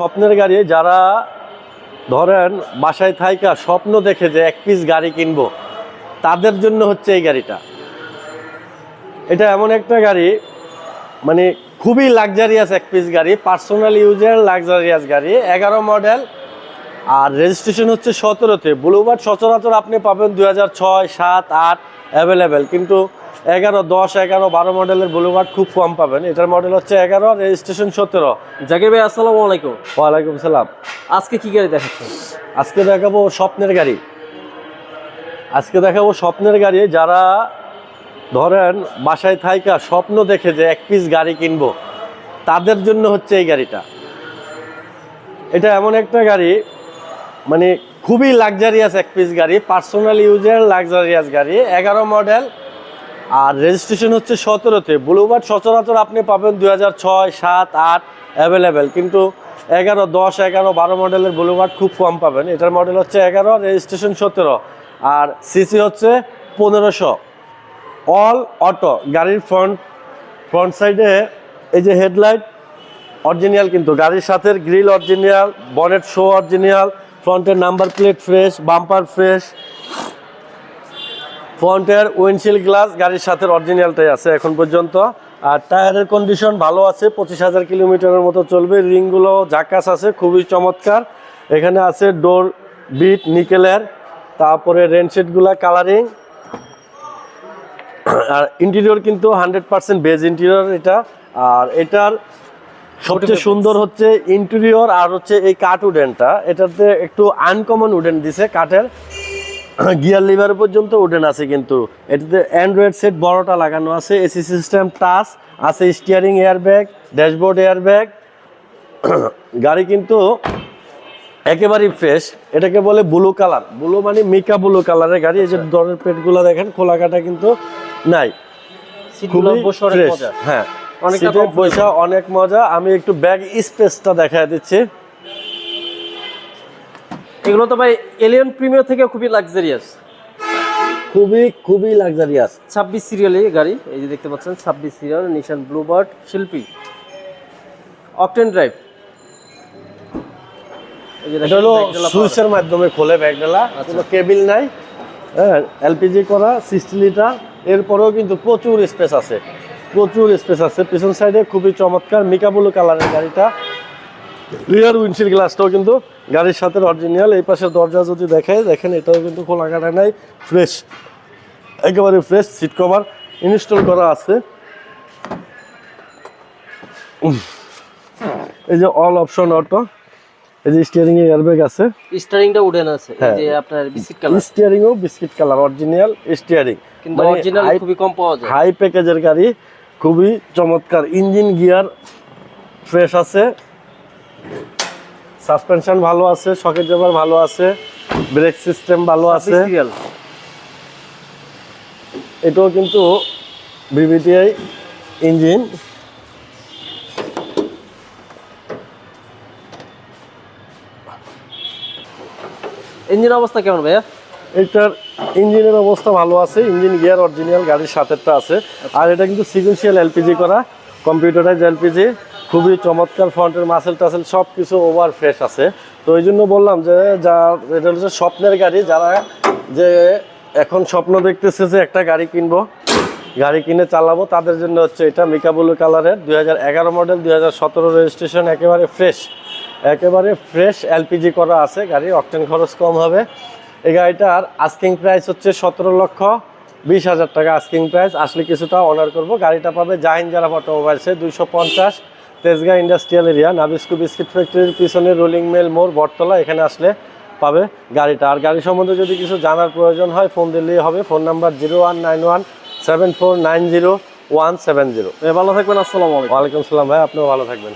স্বপ্নের গাড়ি, যারা ধরেন বাসায় থাইকা স্বপ্ন দেখে যে এক পিস গাড়ি কিনবো, তাদের জন্য হচ্ছে এই গাড়িটা। এটা এমন একটা গাড়ি মানে খুবই লাক্সারিয়াস এক পিস গাড়ি পার্সোনাল ইউজের লাক্সারিয়াস গাড়ি, এগারো মডেল আর রেজিস্ট্রেশন হচ্ছে সতেরোতে। ব্লুবার্ড সচরাচর আপনি পাবেন দুই হাজার ছয়, সাত, আট অ্যাভেলেবেল কিন্তু এগারো দশ এগারো বারো মডেলের ব্লুবার্ড খুব কম পাবেন। এটার মডেল হচ্ছে এগারো রেজিস্ট্রেশন সতেরো। জাকির ভাই আসসালামু আলাইকুম। ওয়ালাইকুম সালাম। আজকে কি গাড়ি দেখাচ্ছেন? আজকে দেখাবো স্বপ্নের গাড়ি। আজকে দেখাবো স্বপ্নের গাড়ি। যারা ধরেন বাসায় থাইকা স্বপ্ন দেখে যে এক পিস গাড়ি কিনবো তাদের জন্য হচ্ছে এই গাড়িটা। এটা এমন একটা গাড়ি মানে খুবই লাক্সারিয়াস এক পিস গাড়ি পার্সোনাল ইউজের লাক্সারিয়াস গাড়ি এগারো মডেল আর রেজিস্ট্রেশন হচ্ছে সতেরোতে। ব্লুবার্ড সচরাচর আপনি পাবেন দুই হাজার ছয়, সাত, আট অ্যাভেলেবেল কিন্তু এগারো, দশ, এগারো, বারো মডেলের ব্লুবার্ড খুব কম পাবেন। এটার মডেল হচ্ছে এগারো রেজিস্ট্রেশন সতেরো। আর সিসি হচ্ছে পনেরোশো। অল অটো গাড়ির ফ্রন্ট ফ্রন্ট সাইডে এই যে হেডলাইট অরিজিনাল কিন্তু। গাড়ির সাথে grill original bonnet show original ফ্রন্টের number plate fresh bumper fresh ফ্রন্টের উইন্ডশিল গ্লাস গাড়ির সাথে অরিজিনালটাই আছে এখন পর্যন্ত। আর টায়ারের কন্ডিশন ভালো আছে পঁচিশ হাজার কিলোমিটারের মতো চলবে। রিংগুলো জাকাস আছে খুবই চমৎকার। এখানে আছে ডোর বিট নিকেলের তারপরে রেনশেডগুলা কালারিং আর ইন্টেরিয়র কিন্তু হান্ড্রেড পার্সেন্ট বেজ ইন্টেরিয়র এটা। আর এটার সবচেয়ে সুন্দর হচ্ছে ইন্টেরিয়র আর হচ্ছে এই কাঠ উডেনটা। এটাতে একটু আনকমন উডেন দিছে কাঠের। গিয়ার লিভার পর্যন্ত উডেন আছে কিন্তু। এটাতে অ্যান্ড্রয়েড সেট বড়টা লাগানো আছে এসি সিস্টেম টাচ আছে স্টিয়ারিং এয়ারব্যাগ ড্যাশবোর্ড এয়ারব্যাগ গাড়ি কিন্তু একেবারেই ফ্রেশ এটাকে বলে ব্লু কালার ব্লু মানে মিকা ব্লু কালারের গাড়ি এই যে দরের পেটগুলো দেখেন খোলা কাটা কিন্তু নাই। হ্যাঁ। সিটে অনেক মজা। আমি একটু ব্যাগ স্পেসটা দেখা দিচ্ছি। এগুলো তো ভাই এলিয়ন প্রিমিয়ার থেকে খুবই লাক্সারিয়াস খুবই খুবই লাক্সারিয়াস ছাব্বিশ সিরিয়ালে গাড়ি এই যে দেখতে পাচ্ছেন ছাব্বিশ সিরিয়াল নিশান ব্লুবার্ড শিল্পী। অকটেন ড্রাইভ এই যে এটা হলো সুইচের মাধ্যমে খোলে ব্যাগডালা। আচ্ছা। কোনো কেবিল নাই। হ্যাঁ এলপিজি করা সিক্সটি লিটার এরপরেও কিন্তু প্রচুর স্পেস আছে। প্রচুর স্পেস আছে। পিছন সাইডে খুবই চমৎকার মিকাবুলু কালারের গাড়িটা। রিয়ার উইন্ডশিল গ্লাসটাও কিন্তু গাড়ির সাথে অরিজিনাল এই পাশের দরজা যদি দেখায় দেখেন এটাও কিন্তু খোলা কাটা নাই ফ্রেশ একেবারে ফ্রেশ সিট কভার ইনস্টল করা আছে। এই যে অল অপশন অটো এই যে স্টিয়ারিং এর এয়ারব্যাগ আছে। স্টারিংটা উডেন আছে এই হ্যাঁ। যে আপনার বিস্কিট কালার স্টিয়ারিংও বিস্কিট কালার অরিজিনাল স্টিয়ারিং কিন্তু অরিজিনাল খুবই কম পাওয়া যায়। হাই প্যাকেজের গাড়ি খুবই চমৎকার। ইঞ্জিন গিয়ার ফ্রেশ আছে। সাসপেনশন ভালো আছে শকের জবার ভালো আছে ব্রেক সিস্টেম ভালো আছে। এটাও কিন্তু বিবিটিআই ইঞ্জিন ইঞ্জিন অবস্থা কেমন ভাইয়া? এটার ইঞ্জিনের অবস্থা ভালো আছে ইঞ্জিন গিয়ার অরিজিনাল গাড়ির সাথেটা আছে। আর এটা কিন্তু সিকুয়েন্সিয়াল এলপিজি করা কম্পিউটারাইজ এলপিজি খুবই চমৎকার ফ্রন্টের মাসেল টাসেল সব কিছু ওভার ফ্রেশ আছে। তো ওই জন্য বললাম যে, যা, এটা হচ্ছে স্বপ্নের গাড়ি। যারা যে এখন স্বপ্ন দেখতেছে যে একটা গাড়ি কিনবো, গাড়ি কিনে চালাবো, তাদের জন্য হচ্ছে এটা মিকাবুলু কালারের দুই হাজার এগারো মডেল দুই হাজার সতেরো রেজিস্ট্রেশন একেবারে ফ্রেশ একেবারে ফ্রেশ এলপিজি করা আছে। গাড়ি অকটেন খরচ কম হবে। এই গাড়িটার আস্কিং প্রাইস হচ্ছে সতেরো লক্ষ বিশ হাজার টাকা আস্কিং প্রাইস আসলে কিছুটা অনার করব। গাড়িটা পাবে জাহিন যারা অটোমোবাইলসে দুইশো পঞ্চাশ। Tejgaon industrial area Nabisco biscuit ফ্যাক্টরির পিছনে রোলিং মেল মোড় বটতলা এখানে আসলে পাবে গাড়িটা। আর গাড়ি সম্বন্ধে যদি কিছু জানার প্রয়োজন হয় ফোন দিলেই হবে। Phone number zero one nine one seven four nine zero one seven zero ভালো থাকবেন আসসালামু আলাইকুম। ওয়ালাইকুম সালাম ভাই আপনিও ভালো থাকবেন।